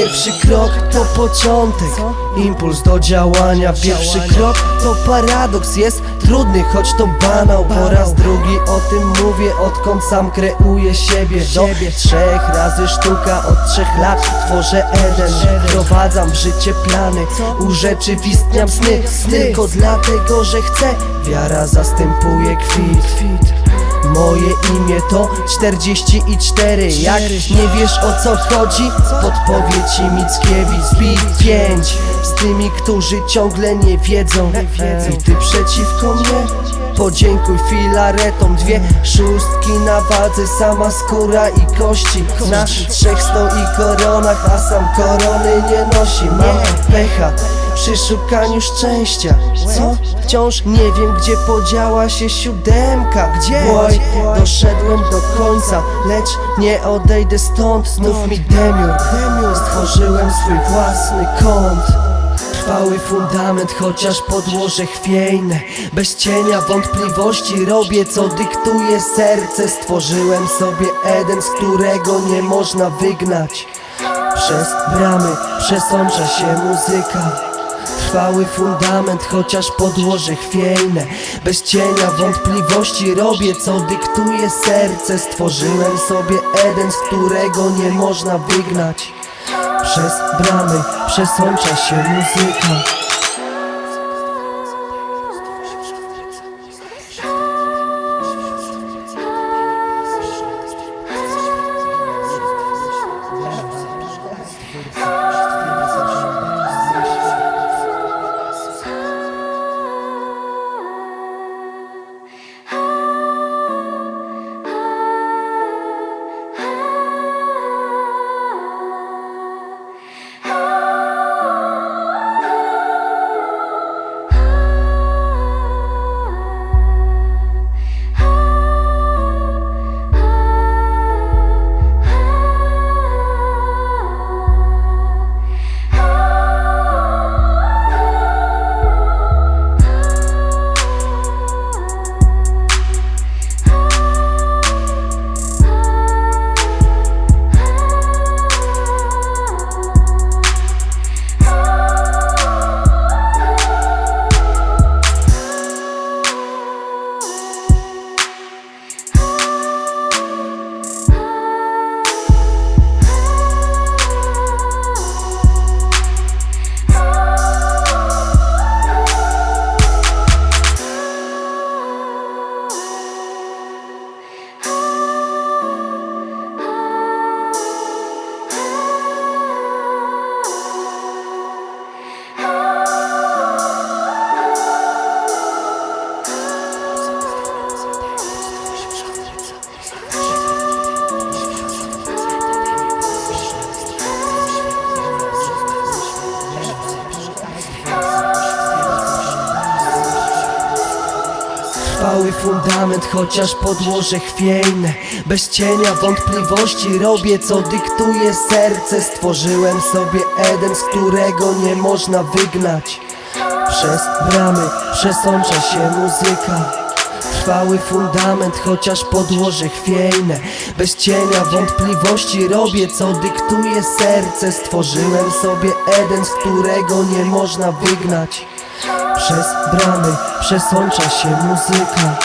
Pierwszy krok to początek. Impuls do działania. Pierwszy krok to paradoks. Jest trudny, choć to banał. Po raz drugi o tym mówię Odkąd sam kreuję siebie. Do trzech razy sztuka Od trzech lat tworzę Eden. Wprowadzam w życie plany Urzeczywistniam sny. Tylko dlatego, że chcę. Wiara zastępuje kwit. Moje imię to 44 Jak nie wiesz o co chodzi? Podpowie ci Mickiewicz. Beat 5 Z tymi, którzy ciągle nie wiedzą. I ty przeciwko? Podziękuj filaretom. Dwie szóstki na wadze Sama skóra i kości. Na trzech stoi koronach A sam korony nie nosi. Mam pecha przy szukaniu szczęścia. Co? Wciąż nie wiem gdzie podziała się siódemka. Gdzie? Boy, doszedłem do końca Lecz nie odejdę stąd. Znów mi demiur. Stworzyłem swój własny kąt Trwały fundament, chociaż podłoże chwiejne. Bez cienia wątpliwości robię co dyktuje serce. Stworzyłem sobie Eden, z którego nie można wygnać. Przez bramy przesącza się muzyka. Trwały fundament, chociaż podłoże chwiejne. Bez cienia wątpliwości robię co dyktuje serce. Stworzyłem sobie Eden, z którego nie można wygnać Przez bramy przesącza się muzyka Trwały fundament, chociaż podłoże chwiejne. Bez cienia wątpliwości robię co dyktuje serce. Stworzyłem sobie Eden, z którego nie można wygnać. Przez bramy przesącza się muzyka. Trwały fundament, chociaż podłoże chwiejne. Bez cienia wątpliwości robię co dyktuje serce. Stworzyłem sobie Eden, z którego nie można wygnać przez bramy przesącza się muzyka